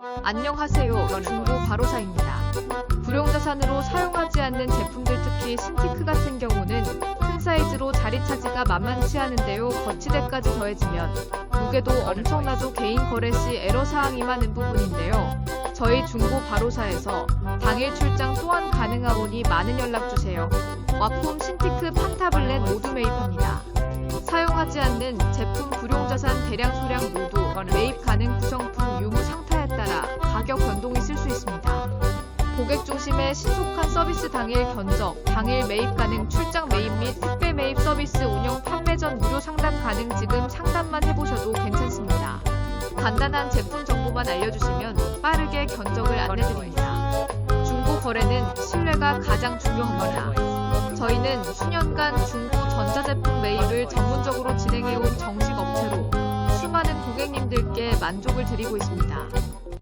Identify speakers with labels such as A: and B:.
A: 안녕하세요. 중고 바로사입니다. 불용자산으로 사용하지 않는 제품들 특히 신티크 같은 경우는 큰 사이즈로 자리 차지가 만만치 않은데요. 거치대까지 더해지면 무게도 엄청나도 개인 거래 시 애로사항이 많은 부분인데요. 저희 중고 바로사에서 당일 출장 또한 가능하오니 많은 연락 주세요. 와폼 신티크 판타블렛 모두 매입합니다. 사용하지 않는 제품 불용자산 대량 소량 모두 매입 가능 구성품 고객 중심의 신속한 서비스 당일 견적, 당일 매입 가능 출장 매입 및 택배 매입 서비스 운영 판매 전 무료 상담 가능 지금 상담만 해보셔도 괜찮습니다. 간단한 제품 정보만 알려주시면 빠르게 견적을 안내드립니다. 중고 거래는 신뢰가 가장 중요합니다. 저희는 수년간 중고 전자제품 매입을 전문적으로 진행해온 정식 업체로 수많은 고객님들께 만족을 드리고 있습니다.